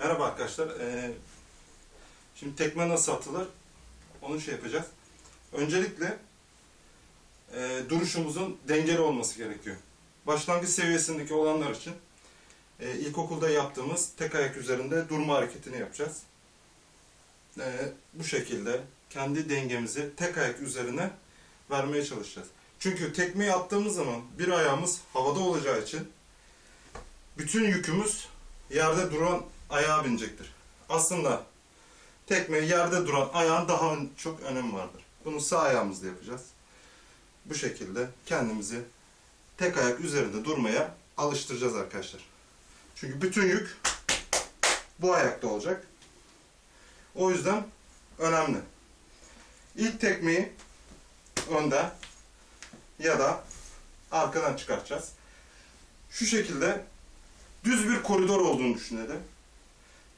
Merhaba arkadaşlar. Ee, şimdi tekme nasıl atılır? Onu şey yapacağız. Öncelikle e, duruşumuzun dengeli olması gerekiyor. Başlangıç seviyesindeki olanlar için e, ilkokulda yaptığımız tek ayak üzerinde durma hareketini yapacağız. E, bu şekilde kendi dengemizi tek ayak üzerine vermeye çalışacağız. Çünkü tekmeyi attığımız zaman bir ayağımız havada olacağı için bütün yükümüz yerde duran ayağa binecektir. Aslında tekme yerde duran ayağın daha çok önemi vardır. Bunu sağ ayağımızla yapacağız. Bu şekilde kendimizi tek ayak üzerinde durmaya alıştıracağız arkadaşlar. Çünkü bütün yük bu ayakta olacak. O yüzden önemli. İlk tekmeyi önden ya da arkadan çıkartacağız. Şu şekilde düz bir koridor olduğunu düşünelim.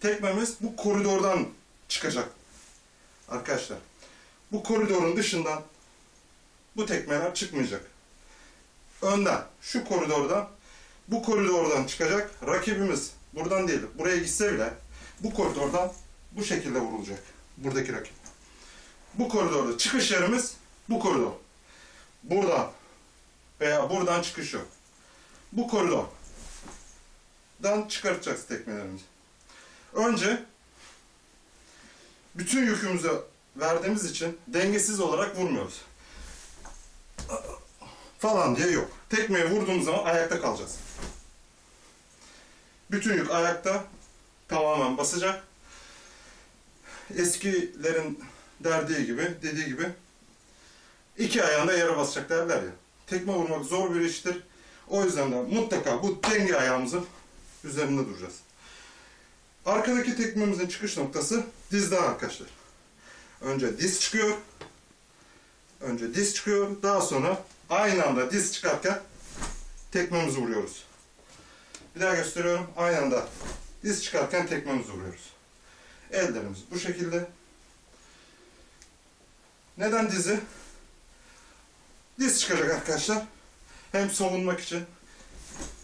Tekmemiz bu koridordan çıkacak. Arkadaşlar. Bu koridorun dışından bu tekmeler çıkmayacak. Önden şu koridordan bu koridordan çıkacak. Rakibimiz buradan değil buraya gitse bile bu koridordan bu şekilde vurulacak. Buradaki rakip. Bu koridorda çıkış yerimiz bu koridor. Buradan veya buradan çıkış yok. Bu koridor dan çıkartacağız tekmelerimizi. Önce bütün yükümüzü verdiğimiz için dengesiz olarak vurmuyoruz. Falan diye yok. Tekmeyi vurduğumuz zaman ayakta kalacağız. Bütün yük ayakta tamamen basacak. Eskilerin derdiği gibi, dediği gibi iki ayağında yere basacak derler ya. Tekme vurmak zor bir iştir. O yüzden de mutlaka bu denge ayağımızın üzerinde duracağız. Arkadaki tekmemizin çıkış noktası dizden arkadaşlar. Önce diz çıkıyor. Önce diz çıkıyor. Daha sonra aynı anda diz çıkarken tekmemizi vuruyoruz. Bir daha gösteriyorum. Aynı anda diz çıkarken tekmemizi vuruyoruz. Ellerimiz bu şekilde. Neden dizi? Diz çıkacak arkadaşlar. Hem savunmak için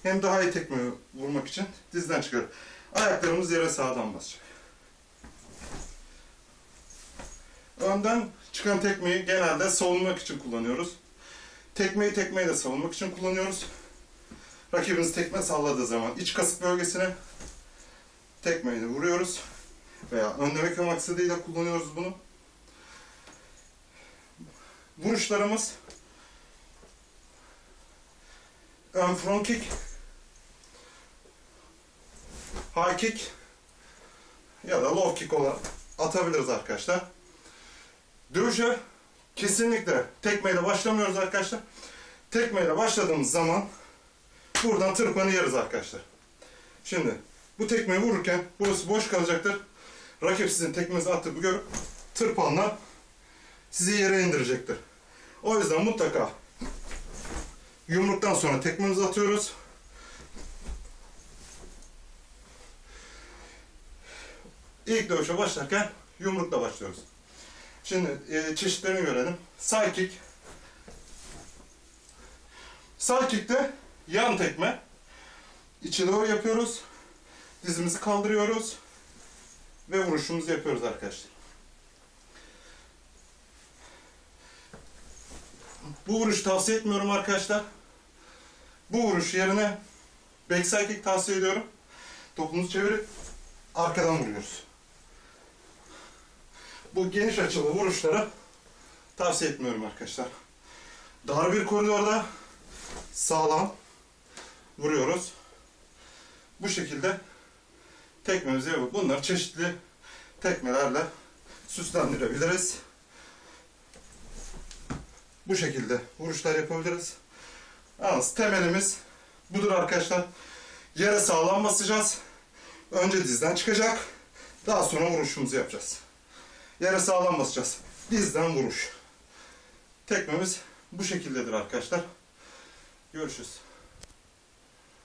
hem daha iyi tekme vurmak için dizden çıkıyor. Ayaklarımız yere sağdan basacak. Önden çıkan tekmeyi genelde savunmak için kullanıyoruz. Tekmeyi tekmeyle savunmak için kullanıyoruz. Rakibimiz tekme salladığı zaman iç kasık bölgesine tekmeyle vuruyoruz. Veya önlemek maksadıyla kullanıyoruz bunu. Vuruşlarımız ön front kick, high kick ya da low kick olarak atabiliriz arkadaşlar. Dövüşe kesinlikle tekmeyle başlamıyoruz arkadaşlar. Tekmeyle başladığımız zaman buradan tırpanı yeriz arkadaşlar. Şimdi bu tekmeyi vururken burası boş kalacaktır. Rakip sizin tekmenizi attığını görüp tırpanla sizi yere indirecektir. O yüzden mutlaka Yumruktan sonra tekmemizi atıyoruz. İlk dövüşe başlarken yumrukla başlıyoruz. Şimdi e, çeşitlerini görelim. Side kick. Side kick'te yan tekme. İçe doğru yapıyoruz. Dizimizi kaldırıyoruz. Ve vuruşumuzu yapıyoruz arkadaşlar. Bu vuruş tavsiye etmiyorum arkadaşlar. Bu vuruş yerine backside kick tavsiye ediyorum. Topunuzu çevirip arkadan vuruyoruz. Bu geniş açılı vuruşları tavsiye etmiyorum arkadaşlar. Dar bir koridorda sağlam vuruyoruz. Bu şekilde tekmemizi yapıp bunları çeşitli tekmelerle süslendirebiliriz. Bu şekilde vuruşlar yapabiliriz. Yalnız temelimiz budur arkadaşlar. Yere sağlam basacağız. Önce dizden çıkacak. Daha sonra vuruşumuzu yapacağız. Yere sağlam basacağız. Dizden vuruş. Tekmemiz bu şekildedir arkadaşlar. Görüşürüz.